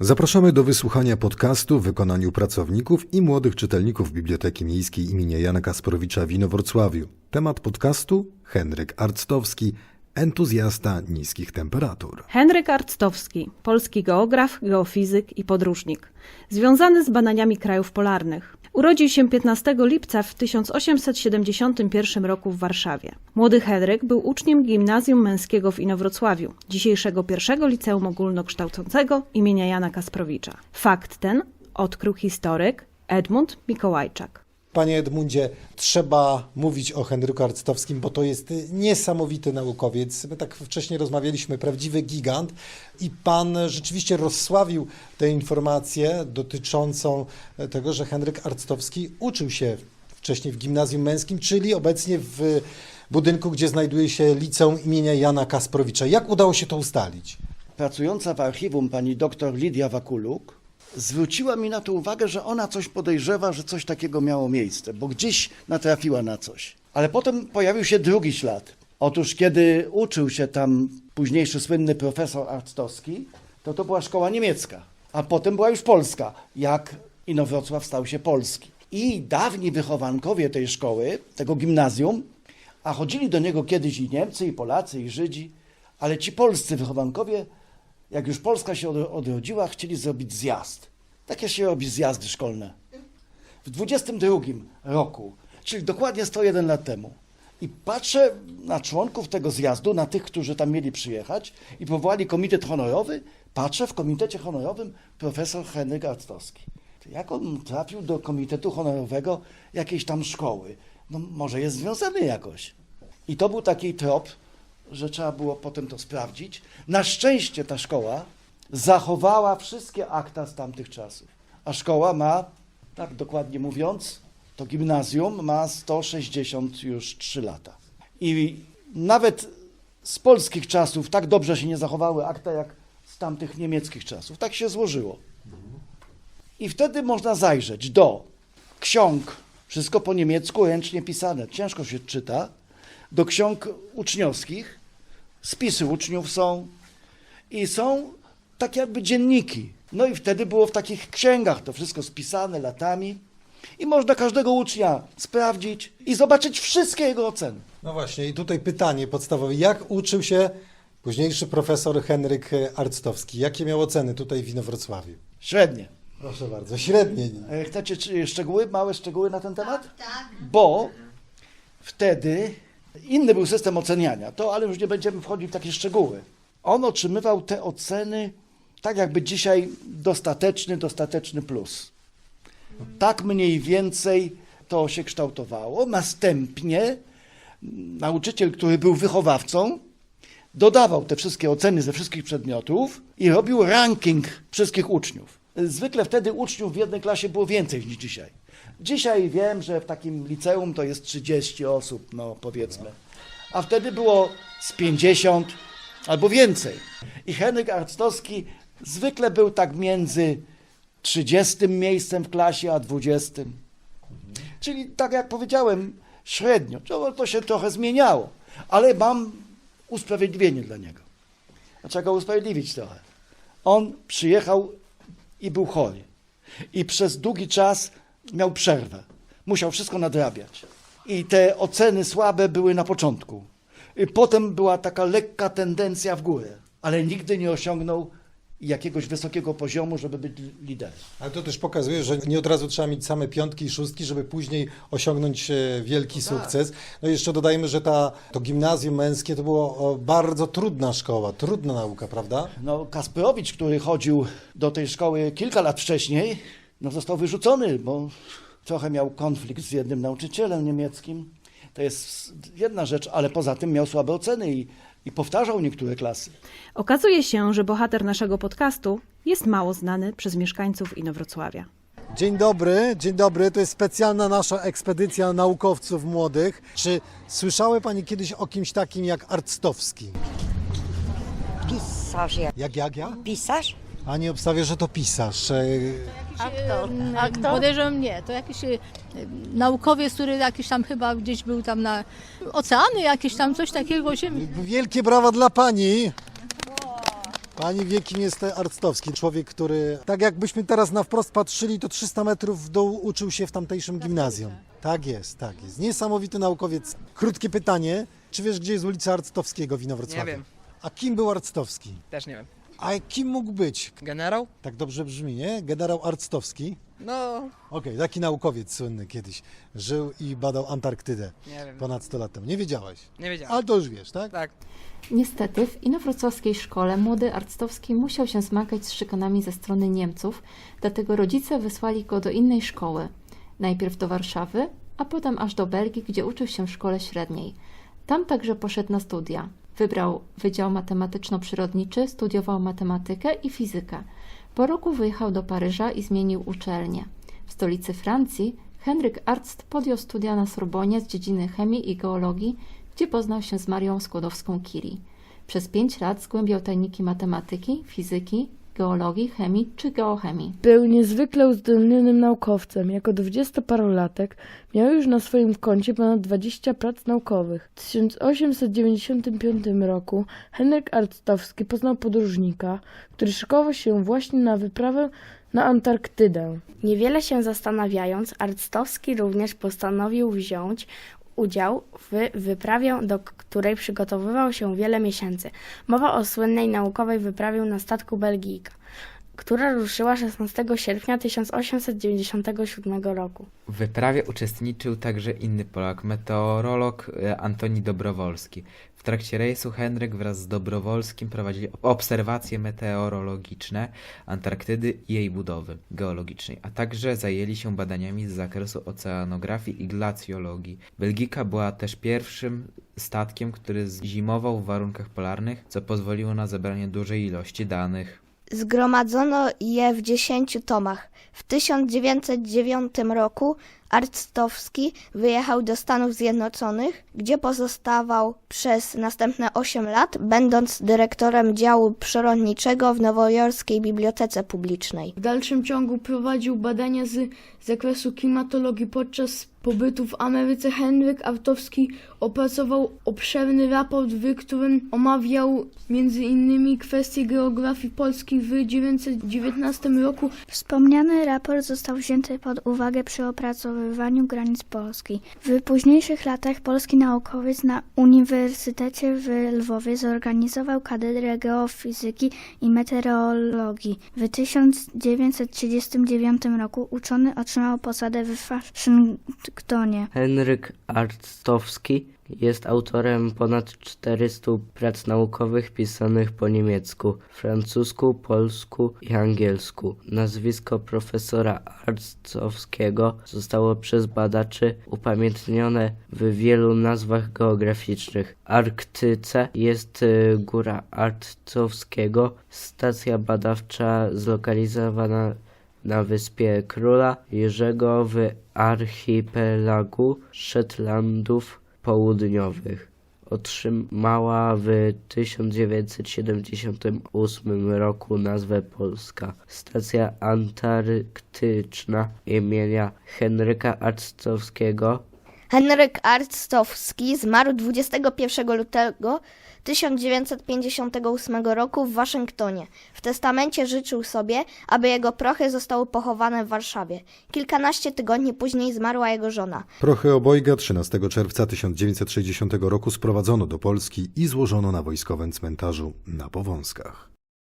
Zapraszamy do wysłuchania podcastu w wykonaniu pracowników i młodych czytelników Biblioteki Miejskiej imienia Jana Kasprowicza w Inowrocławiu. Temat podcastu Henryk Arctowski, entuzjasta niskich temperatur. Henryk Arctowski, polski geograf, geofizyk i podróżnik, związany z badaniami krajów polarnych. Urodził się 15 lipca w 1871 roku w Warszawie. Młody Henryk był uczniem Gimnazjum Męskiego w Inowrocławiu, dzisiejszego pierwszego liceum ogólnokształcącego imienia Jana Kasprowicza. Fakt ten odkrył historyk Edmund Mikołajczak. Panie Edmundzie, trzeba mówić o Henryku Arctowskim, bo to jest niesamowity naukowiec. My tak wcześniej rozmawialiśmy, prawdziwy gigant i pan rzeczywiście rozsławił tę informację dotyczącą tego, że Henryk Arctowski uczył się wcześniej w gimnazjum męskim, czyli obecnie w budynku, gdzie znajduje się liceum imienia Jana Kasprowicza. Jak udało się to ustalić? Pracująca w archiwum pani doktor Lidia Wakuluk zwróciła mi na to uwagę, że ona coś podejrzewa, że coś takiego miało miejsce, bo gdzieś natrafiła na coś. Ale potem pojawił się drugi ślad. Otóż kiedy uczył się tam późniejszy słynny profesor Arctowski, to to była szkoła niemiecka, a potem była już polska, jak Inowrocław stał się polski. I dawni wychowankowie tej szkoły, tego gimnazjum, a chodzili do niego kiedyś i Niemcy, i Polacy, i Żydzi, ale ci polscy wychowankowie jak już Polska się od- odrodziła, chcieli zrobić zjazd. Takie się robi zjazdy szkolne. W 22 roku, czyli dokładnie 101 lat temu. I patrzę na członków tego zjazdu, na tych, którzy tam mieli przyjechać i powołali komitet honorowy. Patrzę w komitecie honorowym profesor Henryk Arctowski. To Jak on trafił do komitetu honorowego jakiejś tam szkoły? No może jest związany jakoś. I to był taki trop, że trzeba było potem to sprawdzić. Na szczęście ta szkoła zachowała wszystkie akta z tamtych czasów. A szkoła ma, tak dokładnie mówiąc, to gimnazjum ma 160 już 3 lata. I nawet z polskich czasów tak dobrze się nie zachowały akta, jak z tamtych niemieckich czasów. Tak się złożyło. I wtedy można zajrzeć do ksiąg, wszystko po niemiecku, ręcznie pisane, ciężko się czyta, do ksiąg uczniowskich, spisy uczniów są i są tak jakby dzienniki. No i wtedy było w takich księgach to wszystko spisane latami i można każdego ucznia sprawdzić i zobaczyć wszystkie jego oceny. No właśnie, i tutaj pytanie podstawowe. Jak uczył się późniejszy profesor Henryk Arctowski? Jakie miał oceny tutaj w Inowrocławiu? Średnie. Proszę bardzo, średnie. E, Chcecie czy- szczegóły, małe szczegóły na ten temat? Tak. Bo wtedy inny był system oceniania, to ale już nie będziemy wchodzić w takie szczegóły. On otrzymywał te oceny tak jakby dzisiaj dostateczny, dostateczny plus. Tak mniej więcej to się kształtowało. Następnie nauczyciel, który był wychowawcą, dodawał te wszystkie oceny ze wszystkich przedmiotów i robił ranking wszystkich uczniów. Zwykle wtedy uczniów w jednej klasie było więcej niż dzisiaj. Dzisiaj wiem, że w takim liceum to jest 30 osób, no powiedzmy. A wtedy było z 50 albo więcej. I Henryk Arctowski zwykle był tak między 30 miejscem w klasie, a 20. Czyli tak jak powiedziałem, średnio. To, się trochę zmieniało. Ale mam usprawiedliwienie dla niego. Trzeba go usprawiedliwić trochę. On przyjechał i był chory. I przez długi czas miał przerwę. Musiał wszystko nadrabiać. I te oceny słabe były na początku. I potem była taka lekka tendencja w górę. Ale nigdy nie osiągnął jakiegoś wysokiego poziomu, żeby być liderem. Ale to też pokazuje, że nie od razu trzeba mieć same piątki i szóstki, żeby później osiągnąć e, wielki sukces. No i jeszcze dodajmy, że ta, to gimnazjum męskie to była bardzo trudna szkoła, trudna nauka, prawda? No, Kasprowicz, który chodził do tej szkoły kilka lat wcześniej, no został wyrzucony, bo trochę miał konflikt z jednym nauczycielem niemieckim. To jest jedna rzecz, ale poza tym miał słabe oceny i, i powtarzał niektóre klasy. Okazuje się, że bohater naszego podcastu jest mało znany przez mieszkańców Inowrocławia. Dzień dobry, dzień dobry. To jest specjalna nasza ekspedycja naukowców młodych. Czy słyszały Pani kiedyś o kimś takim jak Arctowski? Pisarz jak. Jak, jak ja? Pisarz? Ani obstawię, że to pisarz. E, Aktor. Aktor? Podejrzewam nie. To jakiś y, naukowiec, który jakiś tam chyba gdzieś był tam na oceany, jakieś tam coś takiego się... Wielkie brawa dla Pani. Pani wie, kim jest Arctowski. Człowiek, który, tak jakbyśmy teraz na wprost patrzyli, to 300 metrów w dół uczył się w tamtejszym gimnazjum. Tak jest, tak jest. Niesamowity naukowiec. Krótkie pytanie. Czy wiesz, gdzie jest ulica Arctowskiego w Inowrocławiu? Nie wiem. A kim był Arctowski? Też nie wiem. A kim mógł być? Generał? Tak dobrze brzmi, nie? Generał Arctowski. No, Okej, taki naukowiec słynny kiedyś. Żył i badał Antarktydę nie wiem. ponad 100 lat temu. Nie wiedziałeś? Nie wiedziałem. Ale to już wiesz, tak? Tak. Niestety w inowrocławskiej szkole młody Arctowski musiał się zmagać z szykanami ze strony Niemców, dlatego rodzice wysłali go do innej szkoły. Najpierw do Warszawy, a potem aż do Belgii, gdzie uczył się w szkole średniej. Tam także poszedł na studia. Wybrał Wydział Matematyczno-Przyrodniczy, studiował matematykę i fizykę. Po roku wyjechał do Paryża i zmienił uczelnię. W stolicy Francji Henryk Arzt podjął studia na Sorbonie z dziedziny chemii i geologii, gdzie poznał się z Marią Skłodowską-Curie. Przez pięć lat zgłębiał tajniki matematyki, fizyki, geologii, chemii czy geochemii. Był niezwykle uzdolnionym naukowcem. Jako dwudziestoparolatek miał już na swoim koncie ponad 20 prac naukowych. W 1895 roku Henryk Arctowski poznał podróżnika, który szykował się właśnie na wyprawę na Antarktydę. Niewiele się zastanawiając, Arctowski również postanowił wziąć udział w wyprawie, do której przygotowywał się wiele miesięcy. Mowa o słynnej naukowej wyprawie na statku Belgijka, która ruszyła 16 sierpnia 1897 roku. W wyprawie uczestniczył także inny Polak, meteorolog e, Antoni Dobrowolski. W trakcie rejsu Henryk wraz z Dobrowolskim prowadzili obserwacje meteorologiczne Antarktydy i jej budowy geologicznej, a także zajęli się badaniami z zakresu oceanografii i glacjologii. Belgika była też pierwszym statkiem, który zimował w warunkach polarnych, co pozwoliło na zebranie dużej ilości danych. Zgromadzono je w dziesięciu tomach. W 1909 roku Arctowski wyjechał do Stanów Zjednoczonych, gdzie pozostawał przez następne 8 lat, będąc dyrektorem działu przyrodniczego w nowojorskiej Bibliotece Publicznej. W dalszym ciągu prowadził badania z zakresu klimatologii podczas pobytu w Ameryce. Henryk Arctowski opracował obszerny raport, w którym omawiał między innymi kwestie geografii Polski w 1919 roku. Wspomniany raport został wzięty pod uwagę przy opracowywaniu granic Polski. W późniejszych latach polski naukowiec na Uniwersytecie w Lwowie zorganizował katedrę geofizyki i meteorologii. W 1939 roku uczony otrzymał posadę w Waszyngtonie. Henryk Arctowski jest autorem ponad 400 prac naukowych pisanych po niemiecku, francusku, polsku i angielsku. Nazwisko profesora Arctowskiego zostało przez badaczy upamiętnione w wielu nazwach geograficznych. Arktyce jest y, góra Arctowskiego, stacja badawcza zlokalizowana na wyspie Króla Jerzego w archipelagu Szetlandów Południowych. Otrzymała w 1978 roku nazwę Polska. Stacja antarktyczna imienia Henryka Arctowskiego Henryk Arctowski zmarł 21 lutego 1958 roku w Waszyngtonie. W testamencie życzył sobie, aby jego prochy zostały pochowane w Warszawie. Kilkanaście tygodni później zmarła jego żona. Prochy obojga 13 czerwca 1960 roku sprowadzono do Polski i złożono na wojskowym cmentarzu na Powązkach.